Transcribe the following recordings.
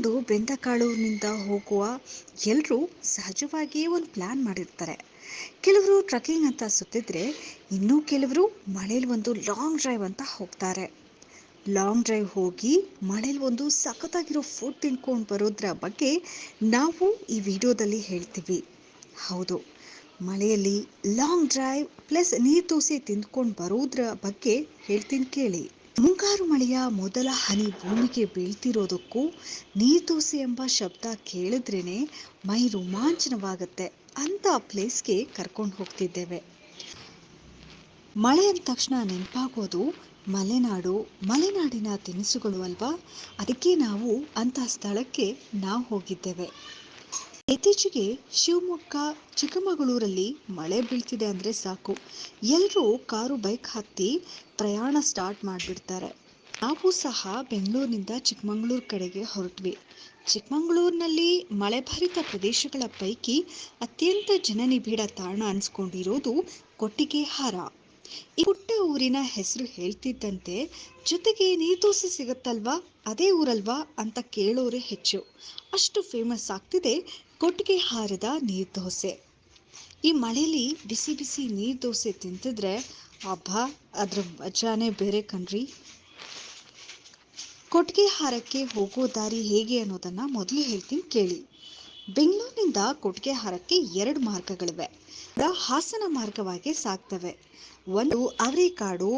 ಮುಗಿಸ್ಕೊಂಡು ಬೆಂದಕಾಳೂರಿನಿಂದ ಹೋಗುವ ಎಲ್ಲರೂ ಸಹಜವಾಗಿಯೇ ಒಂದು ಪ್ಲ್ಯಾನ್ ಮಾಡಿರ್ತಾರೆ. ಕೆಲವರು ಟ್ರಕ್ಕಿಂಗ್ ಅಂತ ಸುತ್ತಿದ್ರೆ ಇನ್ನೂ ಕೆಲವರು ಮಳೇಲಿ ಒಂದು ಲಾಂಗ್ ಡ್ರೈವ್ ಅಂತ ಹೋಗ್ತಾರೆ. ಲಾಂಗ್ ಡ್ರೈವ್ ಹೋಗಿ ಮಳೇಲಿ ಒಂದು ಸಖತ್ತಾಗಿರೋ ಫುಡ್ ತಿನ್ಕೊಂಡು ಬರೋದ್ರ ಬಗ್ಗೆ ನಾವು ಈ ವಿಡಿಯೋದಲ್ಲಿ ಹೇಳ್ತೀವಿ. ಹೌದು ಮಳೆಯಲ್ಲಿ ಲಾಂಗ್ ಡ್ರೈವ್ ಪ್ಲಸ್ ನೀರು ದೋಸೆ ತಿಂದ್ಕೊಂಡು ಬರೋದ್ರ ಬಗ್ಗೆ ಹೇಳ್ತೀನಿ ಕೇಳಿ. ಮುಂಗಾರು ಮಳೆಯ ಮೊದಲ ಹನಿ ಭೂಮಿಗೆ ಬೀಳ್ತಿರೋದಕ್ಕೂ ನೀರು ದೋಸೆ ಎಂಬ ಶಬ್ದ ಕೇಳಿದ್ರೇನೆ ಮೈ ರೋಮಾಂಚನವಾಗುತ್ತೆ ಅಂತ ಪ್ಲೇಸ್ಗೆ ಕರ್ಕೊಂಡು ಹೋಗ್ತಿದ್ದೇವೆ. ಮಳೆ ಅಂದ ತಕ್ಷಣ ನೆನಪಾಗೋದು ಮಲೆನಾಡು. ಮಲೆನಾಡಿನ ತಿನಿಸುಗಳು ಅಲ್ವಾ? ಅದಕ್ಕೆ ನಾವು ಅಂತ ಸ್ಥಳಕ್ಕೆ ನಾವು ಹೋಗಿದ್ದೇವೆ. ಇತ್ತೀಚೆಗೆ ಶಿವಮೊಗ್ಗ, ಚಿಕ್ಕಮಗಳೂರಲ್ಲಿ ಮಳೆ ಬೀಳ್ತಿದೆ ಅಂದರೆ ಸಾಕು. ಎಲ್ಲರೂ ಕಾರು, ಬೈಕ್ ಹತ್ತಿ ಪ್ರಯಾಣ ಸ್ಟಾರ್ಟ್ ಮಾಡಿಬಿಡ್ತಾರೆ. ನಾವು ಸಹ ಬೆಂಗಳೂರಿನಿಂದ ಚಿಕ್ಕಮಗಳೂರು ಕಡೆಗೆ ಹೊರಟ್ವಿ. ಚಿಕ್ಕಮಗಳೂರಿನಲ್ಲಿ ಮಳೆಭರಿತ ಪ್ರದೇಶಗಳ ಪೈಕಿ ಅತ್ಯಂತ ಜನನಿಬಿಡ ತಾಣ ಅನ್ಸ್ಕೊಂಡಿರೋದು ಕೊಟ್ಟಿಗೆಹಾರ ಈ ಪುಟ್ಟ ಊರಿನ ಹೆಸರು ಹೇಳ್ತಿದ್ದಂತೆ, ಜೊತೆಗೆ ನೀರ್ದೋಸೆ ಸಿಗುತ್ತಲ್ವಾ? ಅದೇ ಊರಲ್ವಾ? ಅಂತ ಕೇಳೋರೆ ಹೆಚ್ಚು. ಅಷ್ಟು ಫೇಮಸ್ ಆಗ್ತಿದೆ ಕೊಟ್ಟಿಗೆಹಾರದ ನೀರ್ದೋಸೆ ಈ ಮಳೆಯಲ್ಲಿ ಬಿಸಿ ಬಿಸಿ ನೀರ್ದೋಸೆ ತಿಂತಿದ್ರೆ, ಅಬ್ಬಾ, ಅದ್ರ ಮಜಾನೇ ಬೇರೆ ಕಣ್ರಿ. ಕೊಟ್ಟಿಗೆಹಾರಕ್ಕೆ ಹೋಗೋ ದಾರಿ ಹೇಗೆ ಅನ್ನೋದನ್ನ ಮೊದಲು ಹೇಳ್ತೀನಿ ಕೇಳಿ. ಬೆಂಗಳೂರಿನಿಂದ ಕೊಟ್ಟಿಗೆಹಾರಕ್ಕೆ ಎರಡು ಮಾರ್ಗಗಳಿವೆ. ಹಾಸನ ಮಾರ್ಗವಾಗಿ ಸಾಗ್ತವೆ. ಒಂದು ಅವರೆಕಾಡು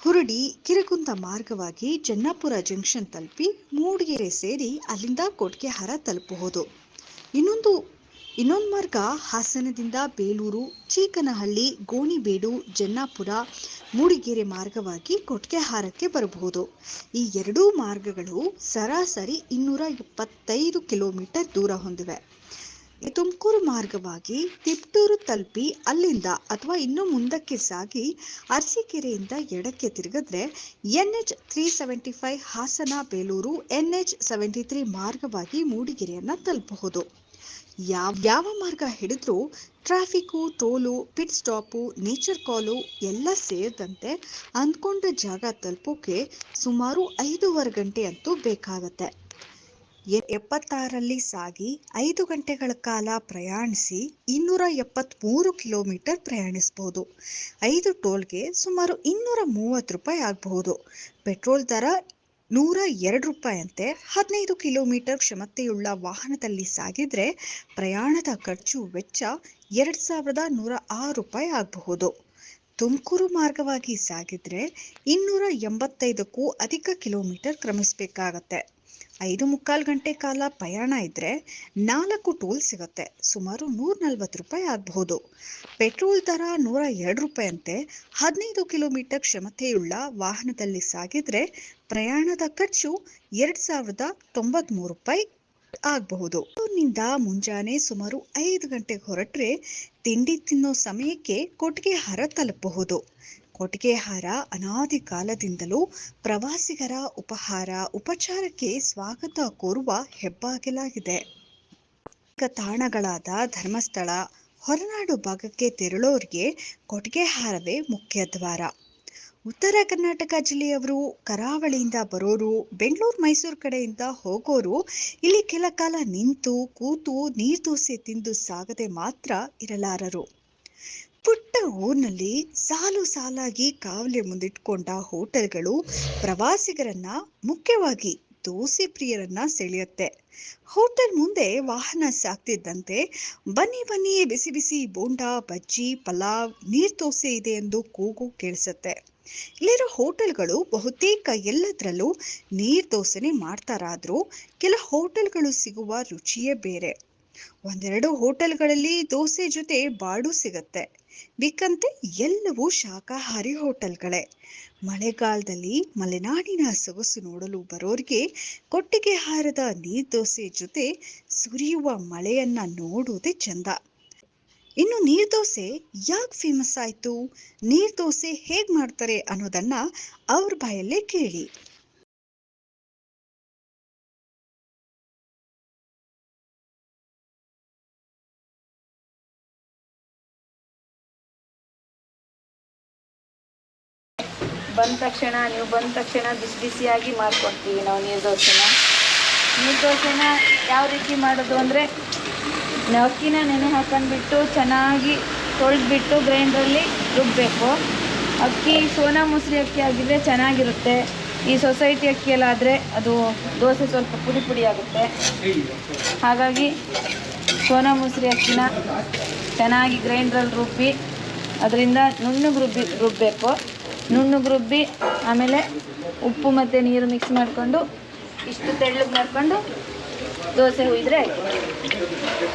ಹುರುಡಿ ಕಿರುಕುಂದ ಮಾರ್ಗವಾಗಿ ಜನ್ನಾಪುರ ಜಂಕ್ಷನ್ ತಲುಪಿ ಮೂಡಿಗೆರೆ ಸೇರಿ ಅಲ್ಲಿಂದ ಕೊಟ್ಟಿಗೆಹಾರ ತಲುಪಬಹುದು ಇನ್ನೊಂದು ಇನ್ನೊಂದು ಮಾರ್ಗ ಹಾಸನದಿಂದ ಬೇಲೂರು, ಚೀಕನಹಳ್ಳಿ, ಗೋಣಿಬೀಡು, ಜನ್ನಾಪುರ ಮೂಡಿಗೆರೆ ಮಾರ್ಗವಾಗಿ ಕೊಟ್ಟಿಗೆಹಾರಕ್ಕೆ ಬರಬಹುದು. ಈ ಎರಡೂ ಮಾರ್ಗಗಳು ಸರಾಸರಿ ಇನ್ನೂರ ಇಪ್ಪತ್ತೈದು ಕಿಲೋಮೀಟರ್ ದೂರ ಹೊಂದಿವೆ. ತುಮಕೂರು ಮಾರ್ಗವಾಗಿ ತಿಪ್ಟೂರು ತಲುಪಿ ಅಲ್ಲಿಂದ ಅಥವಾ ಇನ್ನೂ ಮುಂದಕ್ಕೆ ಸಾಗಿ ಅರಸೀಕೆರೆಯಿಂದ ಎಡಕ್ಕೆ ತಿರುಗಿದ್ರೆ N H three seventy five Hassan Belur N H seventy three ಮಾರ್ಗವಾಗಿ ಮೂಡಿಗೆರೆಯನ್ನು ತಲುಪಬಹುದು. ಯಾವ ಯಾವ ಮಾರ್ಗ ಹಿಡಿದ್ರೂ traffic, toll, pit stop, nature call ಎಲ್ಲ ಸೇರಿದಂತೆ ಅಂದ್ಕೊಂಡ ಜಾಗ ತಲುಪೋಕೆ ಸುಮಾರು ಐದೂವರೆ ಗಂಟೆ ಅಂತೂ ಬೇಕಾಗತ್ತೆ. ಎಪ್ಪತ್ತಾರಲ್ಲಿ ಸಾಗಿ ಐದು ಗಂಟೆಗಳ ಕಾಲ ಪ್ರಯಾಣಿಸಿ ಇನ್ನೂರ ಎಪ್ಪತ್ತ್ಮೂರು ಕಿಲೋಮೀಟರ್ ಪ್ರಯಾಣಿಸಬಹುದು ಐದು ಟೋಲ್ಗೆ ಸುಮಾರು ಇನ್ನೂರ ಮೂವತ್ತು ರೂಪಾಯಿ ಆಗಬಹುದು. ಪೆಟ್ರೋಲ್ ದರ ನೂರ ಎರಡು ರೂಪಾಯಿಯಂತೆ ಹದಿನೈದು ಕಿಲೋಮೀಟರ್ ಕ್ಷಮತೆಯುಳ್ಳ ವಾಹನದಲ್ಲಿ ಸಾಗಿದರೆ ಪ್ರಯಾಣದ ಖರ್ಚು ವೆಚ್ಚ ಎರಡು ಸಾವಿರದ ನೂರ ಆರು ರೂಪಾಯಿ ಆಗಬಹುದು. ತುಮಕೂರು ಮಾರ್ಗವಾಗಿ ಸಾಗಿದರೆ ಇನ್ನೂರ ಎಂಬತ್ತೈದಕ್ಕೂ ಅಧಿಕ ಕಿಲೋಮೀಟರ್ ಕ್ರಮಿಸಬೇಕಾಗತ್ತೆ. ಐದು ಮುಕ್ಕಾಲು ಗಂಟೆ ಕಾಲ ಪ್ರಯಾಣ ಇದ್ದರೆ ನಾಲ್ಕು ಟೋಲ್ ಸಿಗುತ್ತೆ. ಸುಮಾರು ನೂರ ನಲ್ವತ್ತು ರೂಪಾಯಿ ಆಗಬಹುದು. ಪೆಟ್ರೋಲ್ ದರ ನೂರ ಎರಡು ರೂಪಾಯಿಯಂತೆ ಹದಿನೈದು ಕಿಲೋಮೀಟರ್ ಕ್ಷಮತೆಯುಳ್ಳ ವಾಹನದಲ್ಲಿ ಸಾಗಿದ್ರೆ ಪ್ರಯಾಣದ ಖರ್ಚು ಎರಡು ಸಾವಿರದ ತೊಂಬತ್ಮೂರು ರೂಪಾಯಿ ಆಗಬಹುದು. ನಿಂದ ಮುಂಜಾನೆ ಸುಮಾರು ಐದು ಗಂಟೆಗೆ ಹೊರಟ್ರೆ ತಿಂಡಿ ತಿನ್ನೋ ಸಮಯಕ್ಕೆ ಕೊಟ್ಟಿಗೆ ಹರ ತಲುಪಬಹುದು. ಕೊಟ್ಟಿಗೆಹಾರ ಅನಾದಿ ಕಾಲದಿಂದಲೂ ಪ್ರವಾಸಿಗರ ಉಪಹಾರ, ಉಪಚಾರಕ್ಕೆ ಸ್ವಾಗತ ಕೋರುವ ಹೆಬ್ಬಾಗಿಲಾಗಿದೆ. ತಾಣಗಳಾದ ಧರ್ಮಸ್ಥಳ, ಹೊರನಾಡು ಭಾಗಕ್ಕೆ ತೆರಳೋರಿಗೆ ಕೊಟ್ಟಿಗೆಹಾರವೇ ಮುಖ್ಯ ದ್ವಾರ. ಉತ್ತರ ಕರ್ನಾಟಕ ಜಿಲ್ಲೆಯವರು ಕರಾವಳಿಯಿಂದ ಬರೋರು, ಬೆಂಗಳೂರು, ಮೈಸೂರು ಕಡೆಯಿಂದ ಹೋಗೋರು ಇಲ್ಲಿ ಕೆಲ ಕಾಲ ನಿಂತು ಕೂತು ನೀರು ದೋಸೆ ತಿಂದು ಸಾಗದೆ ಮಾತ್ರ ಇರಲಾರರು. ಪುಟ್ಟ ಊರಿನಲ್ಲಿ ಸಾಲು ಸಾಲಾಗಿ ಕಾವಲೆ ಮುಂದಿಟ್ಕೊಂಡ ಹೋಟೆಲ್ಗಳು ಪ್ರವಾಸಿಗರನ್ನ ಮುಖ್ಯವಾಗಿ ದೋಸೆ ಪ್ರಿಯರನ್ನ ಸೆಳೆಯುತ್ತೆ. ಹೋಟೆಲ್ ಮುಂದೆ ವಾಹನ ಸಾಕ್ತಿದ್ದಂತೆ ಬನ್ನಿ ಬನ್ನಿ ಬಿಸಿ ಬಿಸಿ ಬೋಂಡಾ, ಬಜ್ಜಿ, ಪಲಾವ್, ನೀರ್ ದೋಸೆ ಇದೆ ಎಂದು ಕೂಗು ಕೇಳಿಸುತ್ತೆ. ಇಲ್ಲಿರೋ ಹೋಟೆಲ್ಗಳು ಬಹುತೇಕ ಎಲ್ಲದರಲ್ಲೂ ನೀರ್ ದೋಸೆನೆ ಮಾಡ್ತಾರಾದ್ರೂ ಕೆಲ ಹೋಟೆಲ್ಗಳು ಸಿಗುವ ರುಚಿಯೇ ಬೇರೆ. ಒಂದೆರಡು ಹೋಟೆಲ್ಗಳಲ್ಲಿ ದೋಸೆ ಜೊತೆ ಬಾಡು ಸಿಗತ್ತೆ. ಬಿಕ್ಕಂತೆ ಎಲ್ಲವೂ ಶಾಖಾಹಾರಿ ಹೋಟೆಲ್ಗಳೇ. ಮಳೆಗಾಲದಲ್ಲಿ ಮಲೆನಾಡಿನ ಸೊಗಸು ನೋಡಲು ಬರೋರಿಗೆ ಕೊಟ್ಟಿಗೆಹಾರದ ನೀರ್ ದೋಸೆ ಜೊತೆ ಸುರಿಯುವ ಮಳೆಯನ್ನ ನೋಡುವುದೇ ಚಂದ. ಇನ್ನು ನೀರ್ ದೋಸೆ ಯಾಕೆ ಫೇಮಸ್ ಆಯ್ತು? ನೀರ್ ದೋಸೆ ಹೇಗ್ ಮಾಡ್ತಾರೆ ಅನ್ನೋದನ್ನ ಅವ್ರ ಬಾಯಲ್ಲೇ ಕೇಳಿ. ಬಂದ ತಕ್ಷಣ, ನೀವು ಬಂದ ತಕ್ಷಣ ಬಿಸಿ ಬಿಸಿಯಾಗಿ ಮಾಡ್ಕೊಡ್ತೀವಿ ನಾವು ನೀರು ದೋಸೆನ ನೀರು ದೋಸೆನ ಯಾವ ರೀತಿ ಮಾಡೋದು ಅಂದರೆ ಅಕ್ಕಿನ ನೆನೆ ಹಾಕೊಂಡ್ಬಿಟ್ಟು ಚೆನ್ನಾಗಿ ತೊಳೆದ್ಬಿಟ್ಟು ಗ್ರೈಂಡ್ರಲ್ಲಿ ರುಬ್ಬಬೇಕು ಅಕ್ಕಿ, ಸೋನಾ ಮುಸ್ರಿ ಅಕ್ಕಿ ಆಗಿದ್ರೆ ಚೆನ್ನಾಗಿರುತ್ತೆ. ಈ ಸೊಸೈಟಿ ಅಕ್ಕಿಯಲ್ಲಾದರೆ ಅದು ದೋಸೆ ಸ್ವಲ್ಪ ಪುಡಿ ಪುಡಿ ಆಗುತ್ತೆ. ಹಾಗಾಗಿ ಸೋನಾ ಮುಸ್ರಿ ಅಕ್ಕಿನ ಚೆನ್ನಾಗಿ ಗ್ರೈಂಡ್ರಲ್ಲಿ ರುಬ್ಬಿ, ಅದರಿಂದ ನುಣ್ಣಗೆ ರುಬ್ಬಿ ರುಬ್ಬಬೇಕು ನುಣ್ಣಗೆ ರುಬ್ಬಿ ಆಮೇಲೆ ಉಪ್ಪು ಮತ್ತು ನೀರು ಮಿಕ್ಸ್ ಮಾಡಿಕೊಂಡು ಇಷ್ಟು ತೆಳ್ಳಗೆ ಮಾಡಿಕೊಂಡು ದೋಸೆ ಹುಯ್ದ್ರೆ ಆಯಿತು.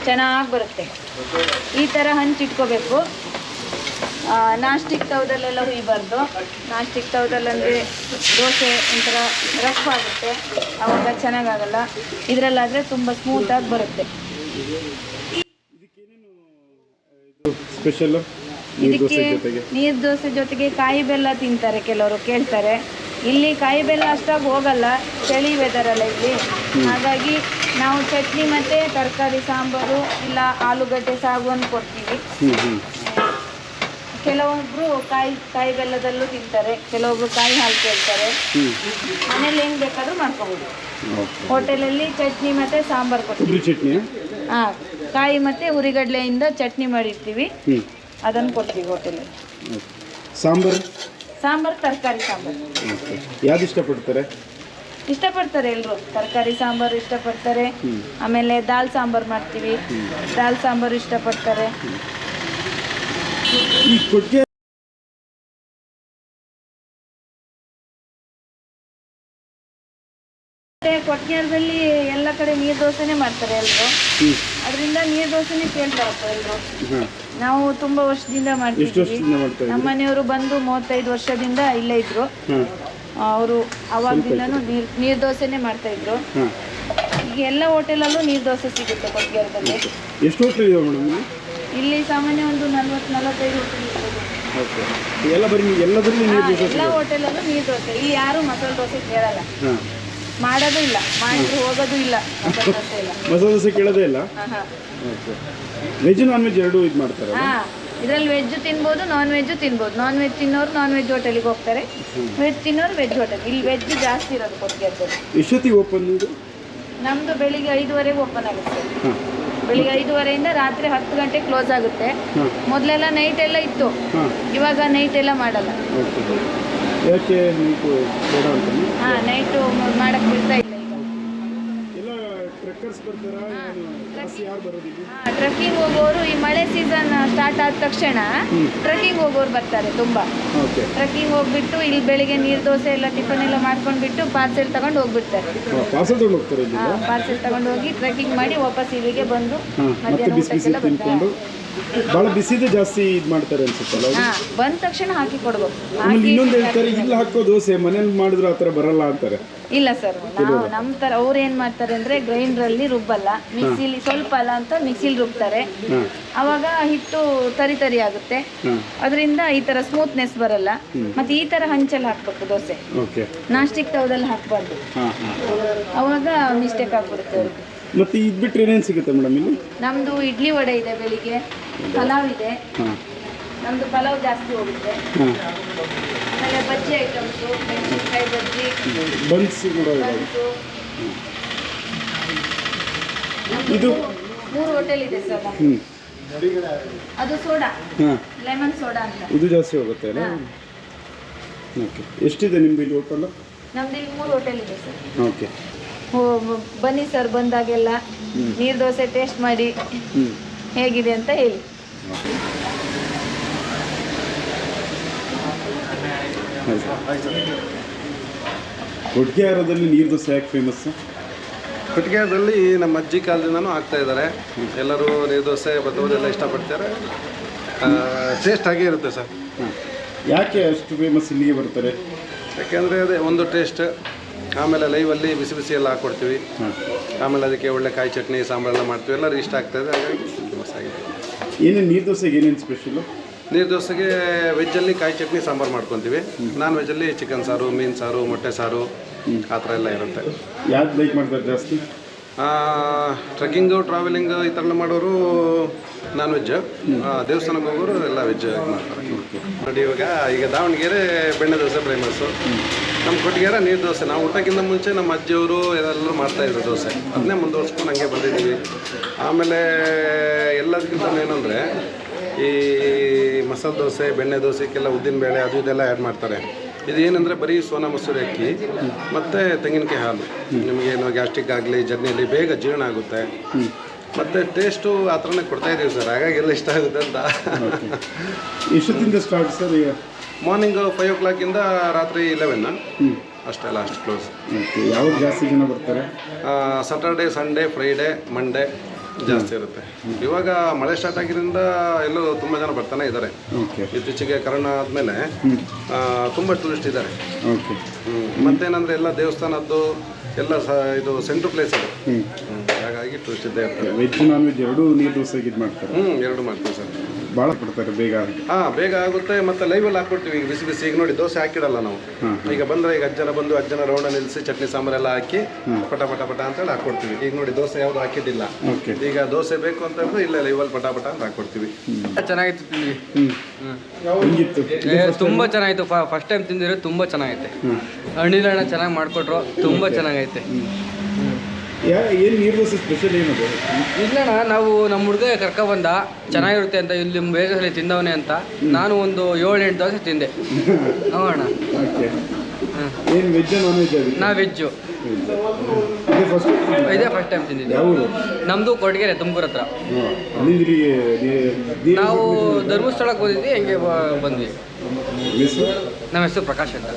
ಚೆನ್ನಾಗಿ ಬರುತ್ತೆ. ಈ ಥರ ಹಂಚಿಟ್ಕೋಬೇಕು ನಾಸ್ಟಿಕ್ ತವದಲ್ಲೆಲ್ಲ ಹುಯ್ಬಾರ್ದು. ನಾಸ್ಟಿಕ್ ತವದಲ್ಲಂದರೆ ದೋಸೆ ಒಂಥರ ರಫ್ ಆಗುತ್ತೆ. ಅವಾಗ ಚೆನ್ನಾಗಾಗಲ್ಲ. ಇದರಲ್ಲಾದರೆ ತುಂಬ ಸ್ಮೂತಾಗಿ ಬರುತ್ತೆ. ಸ್ಪೆಷಲ್ಲು ಇದಕ್ಕೆ ನೀರು ದೋಸೆ ಜೊತೆಗೆ ಕಾಯಿ ಬೆಲ್ಲ ತಿಂತಾರೆ ಕೆಲವರು ಕೇಳ್ತಾರೆ. ಇಲ್ಲಿ ಕಾಯಿ ಬೆಲ್ಲ ಅಷ್ಟಾಗಿ ಹೋಗಲ್ಲ ಚಳಿ ವೆದರ್ ಅಲ್ಲ ಇಲ್ಲಿ. ಹಾಗಾಗಿ ನಾವು ಚಟ್ನಿ ಮತ್ತು ತರಕಾರಿ ಸಾಂಬಾರು ಇಲ್ಲ ಆಲೂಗಡ್ಡೆ ಸಾಗುವನ್ನು ಕೊಡ್ತೀವಿ. ಕೆಲವೊಬ್ರು ಕಾಯಿ ಕಾಯಿ ಬೆಲ್ಲದಲ್ಲೂ ತಿಂತಾರೆ ಕೆಲವೊಬ್ರು ಕಾಯಿ ಹಾಲು ಕೇಳ್ತಾರೆ. ಮನೇಲಿ ಹೆಂಗ್ ಬೇಕಾದ್ರೂ ಮಾಡ್ಕೋಬಹುದು ಹೋಟೆಲಲ್ಲಿ ಚಟ್ನಿ ಮತ್ತೆ ಸಾಂಬಾರು ಕೊಡ್ತೀವಿ. ಹಾ ಚಟ್ನಿ ಹಾಂ ಕಾಯಿ ಮತ್ತೆ ಹುರಿಗಡ್ಲೆಯಿಂದ ಚಟ್ನಿ ಮಾಡಿರ್ತೀವಿ. ಅದನ್ನು ಕೊಡ್ತೀವಿ ಹೋಟೆಲಲ್ಲಿ ಓಕೆ ಸಾಂಬಾರು? ಸಾಂಬಾರು ತರಕಾರಿ ಸಾಂಬಾರು. ಯಾವ್ದು ಇಷ್ಟಪಡ್ತಾರೆ? ಇಷ್ಟಪಡ್ತಾರೆ ಎಲ್ಲರೂ ತರಕಾರಿ ಸಾಂಬಾರು ಇಷ್ಟಪಡ್ತಾರೆ. ಆಮೇಲೆ ದಾಲ್ ಸಾಂಬಾರು ಮಾಡ್ತೀವಿ. ದಾಲ್ ಸಾಂಬಾರು ಇಷ್ಟಪಡ್ತಾರೆ. ಈ ಕೊಟ್ಟಿಗೆ ಮತ್ತೆ ಕೊಟ್ಗೆರದಲ್ಲಿ ಎಲ್ಲ ಕಡೆ ನೀರ್ ದೋಸೆನೇ ಮಾಡ್ತಾರೆ ಎಲ್ರು. ಅದರಿಂದ ನೀರು ದೋಸೆನೇ ಕೇಳ್ತಾರಪ್ಪ ಎಲ್ಲರೂ ಹಾಂ. ನಾವು ತುಂಬಾ ವರ್ಷದಿಂದ ಮಾಡ್ತಿದ್ವಿ ನಮ್ಮ ಮನೆಯವರು ಬಂದು ಮೂವತ್ತೈದು ವರ್ಷದಿಂದ ಇಲ್ಲೇ ಇದ್ರು. ಅವರು ಅವಾಗಿಂದನೂ ನೀರ್ ನೀರು ದೋಸೆನೇ ಮಾಡ್ತಾ ಇದ್ರು. ಈಗ ಎಲ್ಲ ಹೋಟೆಲಲ್ಲೂ ನೀರ್ ದೋಸೆ ಸಿಗುತ್ತೆ ಕೊಟ್ಗೆರದಲ್ಲಿ. ಎಷ್ಟು ಹೋಟ್ಲ್ ಇದಾವೆ ಮೇಡಮ್ ಇಲ್ಲಿ? ಸಾಮಾನ್ಯ ಒಂದು ನಲ್ವತ್ತು ನಲವತ್ತೈದು ಹೋಟೆಲ್ ಎಲ್ಲ ಬರೀ ನೀರು ಹಾ, ದೋಸೆ ಎಲ್ಲ ಹೋಟೆಲಲ್ಲೂ ನೀರ್ ದೋಸೆ. ಇಲ್ಲಿ ಯಾರು ಮಸಾಲೆ ದೋಸೆ ಕೇಳಲ್ಲ. ಮಾಡೋದು ಇಲ್ಲ ಮಾಡಿದ್ರು ಹೋಗೋದು ಇಲ್ಲ. ಮಸಾಲೆ ದೋಸೆ ಕೇಳೋದೇ ಇಲ್ಲ? ವೆಜ್ ನಾನ್ ವೆಜ್ ಎರಡೂ ಇದು ಮಾಡ್ತಾರೆ ಹಾಂ ಇದರಲ್ಲಿ ವೆಜ್ ತಿನ್ಬೋದು ನಾನ್ ವೆಜ್ ತಿನ್ಬೋದು. ನಾನ್ ವೆಜ್ ತಿನ್ನೋರು ನಾನ್ ವೆಜ್ ಹೋಟೆಲಿಗೆ ಹೋಗ್ತಾರೆ. ವೆಜ್ ತಿನ್ನೋರು ವೆಜ್ ಹೋಟೆಲ್. ಇಲ್ಲಿ ವೆಜ್ ಜಾಸ್ತಿ ಇರೋದು ಕೊಟ್ಟಿಗೆದಲ್ಲಿ ಎಷ್ಟೊತ್ತಿಗೆ ಓಪನ್ ನಮ್ಮದು ಬೆಳಿಗ್ಗೆ ಐದುವರೆಗೆ ಓಪನ್ ಆಗುತ್ತೆ. ಬೆಳಿಗ್ಗೆ ಐದುವರೆಯಿಂದ ರಾತ್ರಿ ಹತ್ತು ಗಂಟೆ ಕ್ಲೋಸ್ ಆಗುತ್ತೆ. ಮೊದಲೆಲ್ಲ ನೈಟ್ ಎಲ್ಲ ಇತ್ತು. ಇವಾಗ ನೈಟ್ ಎಲ್ಲ ಮಾಡಲ್ಲ. ಯಾಕೆ ನೀವು ಬೇಡ ಅಂತ? ಹಾಂ ನೈಟು ಮಾಡಕ್ಕೆ ಬಿಡ್ತಾ ಇಲ್ಲ ಈಗ. ಎಲ್ಲ ಟ್ರೆಕ್ಕರ್ಸ್ ಬರ್ತಾರಾ? ಏನು ಜಾಸ್ತಿ ಯಾರು ಬರೋದಿಲ್ಲ ಟ್ರೆಕ್ಕಿಂಗ್ ಹೋಗೋರು ಈ ಮಳೆ ಸೀಸನ್ ಸ್ಟಾರ್ಟ್ ಆದ ತಕ್ಷಣ ಟ್ರಕ್ಕಿಂಗ್ ಹೋಗೋರು ಬರ್ತಾರೆ ತುಂಬಾ. ಓಕೆ. ಟ್ರೆಕ್ಕಿಂಗ್ ಹೋಗ್ಬಿಟ್ಟು ಇಲ್ಲಿ ಬೆಳಿಗ್ಗೆ ನೀರ್ ದೋಸೆ ಎಲ್ಲ ಟಿಫನ್ ಎಲ್ಲ ಮಾಡ್ಕೊಂಡ್ಬಿಟ್ಟು ಪಾರ್ಸೆಲ್ ತಗೊಂಡು ಹೋಗ್ಬಿಡ್ತಾರೆ. ಪಾರ್ಸಲ್ ತಗೊಂಡು ಹೋಗ್ತಾರೆ ಇಲ್ಲಿಂದ? ಪಾರ್ಸೆಲ್ ತಗೊಂಡು ಹೋಗಿ ಟ್ರೆಕ್ಕಿಂಗ್ ಮಾಡಿ ವಾಪಸ್ ಇಲ್ಲಿಗೆ ಬಂದು ಮತ್ತೆ ಮಧ್ಯಾಹ್ನ ಊಟಕ್ಕೆಲ್ಲ ಬರ್ತಾರೆ ಭಾಳ ಬಿಸಿದೇ ಜಾಸ್ತಿ ಇದು ಮಾಡ್ತಾರೆ ಅನ್ಸುತ್ತಲ್ಲ ಹಾ ಬಂದ ತಕ್ಷಣ ಹಾಕಿ ಕೊಡ್ಬೇಕು. ಆಮೇಲೆ ಹಾಕಿ ಇನ್ನೊಂದು ಹೇಳ್ತಾರೆ ಇಲ್ಲಿ ಹಾಕೋ ದೋಸೆ ಮನೇಲಿ ಮಾಡಿದ್ರೆ ಆ ಥರ ಬರಲ್ಲ ಅಂತಾರೆ. ಇಲ್ಲ ಸರ್ ನಾವು ನಮ್ಮ ಥರ ಅವ್ರು ಏನು ಮಾಡ್ತಾರೆ ಅಂದರೆ ಗ್ರೈಂಡ್ರಲ್ಲಿ ರುಬ್ಬಲ್ಲ ಮಿಕ್ಸಿಲಿ ಸ್ವಲ್ಪ ಅಲ್ಲ ಅಂತ ಮಿಕ್ಸಿಲಿ ರುಬ್ತಾರೆ. ಹಾಂ. ಅವಾಗ ಹಿಟ್ಟು ತರಿ ತರಿ ಆಗುತ್ತೆ. ಹಾಂ. ಅದರಿಂದ ಈ ಥರ ಸ್ಮೂತ್ನೆಸ್ ಬರಲ್ಲ. ಮತ್ತು ಈ ಥರ ಹಂಚಲ್ಲಿ ಹಾಕ್ಬೇಕು ದೋಸೆ. ಓಕೆ. ನಾಸ್ಟಿಕ್ ತವದಲ್ಲಿ ಹಾಕಬಾರ್ದು. ಹಾಂ ಹಾಂ. ಅವಾಗ ಮಿಸ್ಟೇಕ್ ಆಗ್ಬಿಡುತ್ತೆ ಅವ್ರಿಗೆ. ಮತ್ತು ಇದು ಬಿಟ್ಟರೆ ಏನೇನು ಸಿಗುತ್ತೆ ಮೇಡಮ್ ಇಲ್ಲಿ? ನಮ್ಮದು ಇಡ್ಲಿ ವಡೆ ಇದೆ ಬೆಳಿಗ್ಗೆ. ಪಲಾವ್ ಇದೆ. ಹಾಂ. ನಮ್ಮದು ಪಲಾವ್ ಜಾಸ್ತಿ ಹೋಗುತ್ತೆ. ಹಾಂ. ಆಮೇಲೆ ಬಜ್ಜಿ ಐಟಮ್ಸು ಮೆಣಸಿನ್ಕಾಯಿ ಬಜ್ಜಿ. ಬನ್ಸ್ ಕೂಡ ಇದೆ. ಬನ್ಸು. ಇದು ಮೂರು ಹೋಟೆಲ್ ಇದೆ ಸರ್ ನಮ್ದು. ಹ್ಞೂ ಅದು ಸೋಡಾ. ಹಾಂ. ಲೆಮನ್ ಸೋಡಾ ಅಂತ. ಇದು ಜಾಸ್ತಿ ಹೋಗುತ್ತೆ ಅಲ್ಲ? ಓಕೆ ಎಷ್ಟಿದೆ ನಿಮ್ದು ಇಲ್ಲಿ ಹೋಟೆಲ್ ನಮ್ದು ಇಲ್ಲಿ ಮೂರು ಹೋಟೆಲ್ ಇದೆ ಸರ್. ಓಕೆ ಬನ್ನಿ ಸರ್ ಬಂದಾಗೆಲ್ಲ. ನೀರು ದೋಸೆ ಟೇಸ್ಟ್ ಮಾಡಿ. ಹ್ಞೂ ಹೇಗಿದೆ ಅಂತ ಹೇಳಿ. ಕೊಟ್ಗೆಹಾರದಲ್ಲಿ ನೀರು ದೋಸೆ ಯಾಕೆ ಫೇಮಸ್ ಕೊಟ್ಗೆಹಾರದಲ್ಲಿ ನಮ್ಮ ಅಜ್ಜಿ ಕಾಲದಿಂದನೂ ಆಗ್ತಾ ಇದ್ದಾರೆ. ಎಲ್ಲರೂ ನೀರು ದೋಸೆ ಬದ್ದವರೆಲ್ಲ ಇಷ್ಟಪಡ್ತಾರೆ. ಟೇಸ್ಟ್ ಆಗೇ ಇರುತ್ತೆ ಸರ್. ಯಾಕೆ ಅಷ್ಟು ಫೇಮಸ್ ಇಲ್ಲಿಗೆ ಬರ್ತಾರೆ? ಯಾಕೆಂದರೆ ಅದೇ ಒಂದು ಟೇಸ್ಟ್ ಆಮೇಲೆ ಲೈವಲ್ಲಿ ಬಿಸಿ ಬಿಸಿ ಎಲ್ಲ ಹಾಕ್ಕೊಡ್ತೀವಿ ಆಮೇಲೆ ಅದಕ್ಕೆ ಒಳ್ಳೆ ಕಾಯಿ ಚಟ್ನಿ ಸಾಂಬಾರೆಲ್ಲ ಮಾಡ್ತೀವಿ. ಎಲ್ಲರೂ ಇಷ್ಟ ಆಗ್ತದೆ ಹಾಗಾಗಿ ಫೇಮಸ್ ಆಗಿದೆ. ಏನೇನು ನೀರು ದೋಸೆಗೆ ಏನೇನು ಸ್ಪೆಷಲು ನೀರು ದೋಸೆಗೆ ವೆಜ್ಜಲ್ಲಿ ಕಾಯಿ ಚಟ್ನಿ ಸಾಂಬಾರು ಮಾಡ್ಕೊತೀವಿ. ನಾನ್ ವೆಜ್ಜಲ್ಲಿ ಚಿಕನ್ ಸಾರು ಮೀನು ಸಾರು ಮೊಟ್ಟೆ ಸಾರು ಆ ಥರ ಎಲ್ಲ ಇರುತ್ತೆ. ಯಾವ್ದು ಲೈಕ್ ಮಾಡ್ತಾರೆ ಜಾಸ್ತಿ? ಟ್ರೆಕ್ಕಿಂಗು ಟ್ರಾವೆಲಿಂಗ್ ಈ ಥರ ಮಾಡೋರು ನಾನ್ ವೆಜ್ ದೇವಸ್ಥಾನಕ್ಕೆ ಹೋಗೋರು ಎಲ್ಲ ವೆಜ್ ಮಾಡ್ತಾರೆ. ನೋಡಿ ಇವಾಗ ಈಗ ದಾವಣಗೆರೆ ಬೆಣ್ಣೆ ದೋಸೆ ಫೇಮಸ್ಸು ನಮ್ಮ ಕೊಟ್ಟಿಗೆರ ನೀರು ದೋಸೆ. ನಾವು ಊಟಕ್ಕಿಂತ ಮುಂಚೆ ನಮ್ಮ ಅಜ್ಜಿಯವರು ಎಲ್ಲರೂ ಮಾಡ್ತಾಯಿದ್ರು ದೋಸೆ. ಅದನ್ನೇ ಮುಂದುವರ್ಸ್ಕೊಂಡು ಹಂಗೆ ಬಂದಿದ್ದೀವಿ. ಆಮೇಲೆ ಎಲ್ಲದಕ್ಕಿಂತ ಏನಂದರೆ ಈ ಮಸಾಲೆ ದೋಸೆ, ಬೆಣ್ಣೆ ದೋಸೆಗೆಲ್ಲ ಉದ್ದಿನಬೇಳೆ ಅದು ಇದೆಲ್ಲ ಆ್ಯಡ್ ಮಾಡ್ತಾರೆ. ಇದು ಏನಂದರೆ ಬರೀ ಸೋನಾ ಮಸೂರಿ ಅಕ್ಕಿ, ಮತ್ತು ತೆಂಗಿನಕಾಯಿ ಹಾಲು. ನಿಮಗೇನು ಗ್ಯಾಸ್ಟ್ರಿಕ್ ಆಗಲಿ ಜರ್ನಿಯಲ್ಲಿ ಬೇಗ ಜೀರ್ಣ ಆಗುತ್ತೆ. ಮತ್ತು ಟೇಸ್ಟು ಆ ಥರನೇ ಕೊಡ್ತಾ ಇದ್ದೀವಿ ಸರ್. ಹಾಗಾಗಿ ಎಲ್ಲ ಇಷ್ಟ ಆಗುತ್ತೆ ಅಂತ. ಇಷ್ಟದಿಂದ ಸ್ಟಾರ್ಟ್ ಸರ್ ಈಗ? ಮಾರ್ನಿಂಗ್ ಫೈವ್ ಓ ಕ್ಲಾಕಿಂದ ರಾತ್ರಿ ಇಲೆವೆನ್ ಅಷ್ಟೇ ಲಾಸ್ಟ್ ಕ್ಲೋಸ್ ಯಾವಾಗ ಜಾಸ್ತಿ ಜನ ಬರ್ತಾರೆ? ಸಾಟರ್ಡೆ ಸಂಡೇ ಫ್ರೈಡೇ ಮಂಡೇ ಜಾಸ್ತಿ ಇರುತ್ತೆ. ಇವಾಗ ಮಳೆ ಸ್ಟಾರ್ಟ್ ಆಗಿದ್ದರಿಂದ ಎಲ್ಲೂ ತುಂಬ ಜನ ಬರ್ತಾನೆ ಇದ್ದಾರೆ ಇತ್ತೀಚೆಗೆ ಕರೋನಾ ಆದಮೇಲೆ ತುಂಬ ಟೂರಿಸ್ಟ್ ಇದ್ದಾರೆ ಮತ್ತೇನಂದರೆ ಎಲ್ಲ ದೇವಸ್ಥಾನದ್ದು ಎಲ್ಲ ಸ ಇದು ಸೆಂಟ್ರ್ ಪ್ಲೇಸ್ ಇದೆ ಹಾಗಾಗಿ ಟೂರಿಸ್ಟ್ ಇದ್ದೇ ಇರ್ತಾರೆ. ವೆಜ್ ನಾನ್ ವೆಜ್ ಎರಡೂ ನೀರು ದೋಸೆಗೆ ಇದು ಮಾಡ್ತಾರೆ. ಹ್ಞೂ ಎರಡು ಮಾಡ್ತೀವಿ ಸರ್. ಭಾಳ ಕೊಡ್ತಾರೆ ಬೇಗ ಹಾಂ ಬೇಗ ಆಗುತ್ತೆ ಮತ್ತು ಲೈವಲ್ಲಿ ಹಾಕ್ಕೊಡ್ತೀವಿ. ಈಗ ಬಿಸಿ ಬಿಸಿ ಈಗ ನೋಡಿ ದೋಸೆ ಹಾಕಿಡಲ್ಲ ನಾವು. ಈಗ ಬಂದ್ರೆ ಈಗ ಅಜ್ಜನ ಬಂದು ಅಜ್ಜನ ರೌಂಡ ನಿಲ್ಲಿಸಿ ಚಟ್ನಿ ಸಾಂಬಾರೆಲ್ಲ ಹಾಕಿ ಪಟ ಪಟ ಪಟ ಅಂತೇಳಿ ಹಾಕ್ಕೊಡ್ತೀವಿ. ಈಗ ನೋಡಿ ದೋಸೆ ಯಾವ್ದು ಹಾಕಿದ್ದಿಲ್ಲ. ಓಕೆ. ಈಗ ದೋಸೆ ಬೇಕು ಅಂತ ಇಲ್ಲ ಲೈವ್ ಅಲ್ಲಿ ಪಟ ಪಟ ಅಂತ ಹಾಕ್ಕೊಡ್ತೀವಿ. ಚೆನ್ನಾಗಿತ್ತು ತುಂಬಾ ಚೆನ್ನಾಗಿತ್ತು. ಫಸ್ಟ್ ಟೈಮ್ ತಿಂದಿರೋ ತುಂಬಾ ಚೆನ್ನಾಗೈತೆ. ಅಣ್ಣಿಲಣ್ಣ ಚೆನ್ನಾಗಿ ಮಾಡ್ಕೊಟ್ರು ತುಂಬಾ ಚೆನ್ನಾಗೈತೆ. ಯಾ ಏನು ನೀರು ದೋಸೆ ಸ್ಪೆಷಲ್ ಏನದು ಇಲ್ಲಣ್ಣ ನಾವು ನಮ್ಮ ಹುಡುಗ ಕರ್ಕ ಬಂದ ಚೆನ್ನಾಗಿರುತ್ತೆ ಅಂತ ಇಲ್ಲಿ ವೇಗದಲ್ಲಿ ತಿಂದವನೆ ಅಂತ ನಾನು ಒಂದು ಏಳು ಎಂಟು ದೋಸೆ ತಿಂದೆ. ಹ್ಞೂ ಅಣ್ಣ ಓಕೆ ಹ್ಮ್. ಏನು ವೆಜ್ ನಾನ್ ವೆಜ್ ಆಗುತ್ತೆ ನಾ ವೆಜ್ಜು ಇದೇ ಫಸ್ಟ್ ಇದೇ ಫಸ್ಟ್ ಟೈಮ್ ತಿಂದಿದ್ದೆ. ಯಾವ ಊರು? ನಮ್ಮದು ಕೊಡಗೆರೆ ತುಮಕೂರು ಹತ್ರ. ಹಾಂ. ಅಲ್ಲಿಂದ ಇಲ್ಲಿಗೆ ನೀ- ನೀರು ನಾವು ಧರ್ಮಸ್ಥಳಕ್ಕೆ ಹೋದಿದ್ವಿ ಹೆಂಗೆ ಬಂದ್ವಿ. ಹೆಸರು? ನಮ್ಮ ಹೆಸರು ಪ್ರಕಾಶ್ ಅಂತ.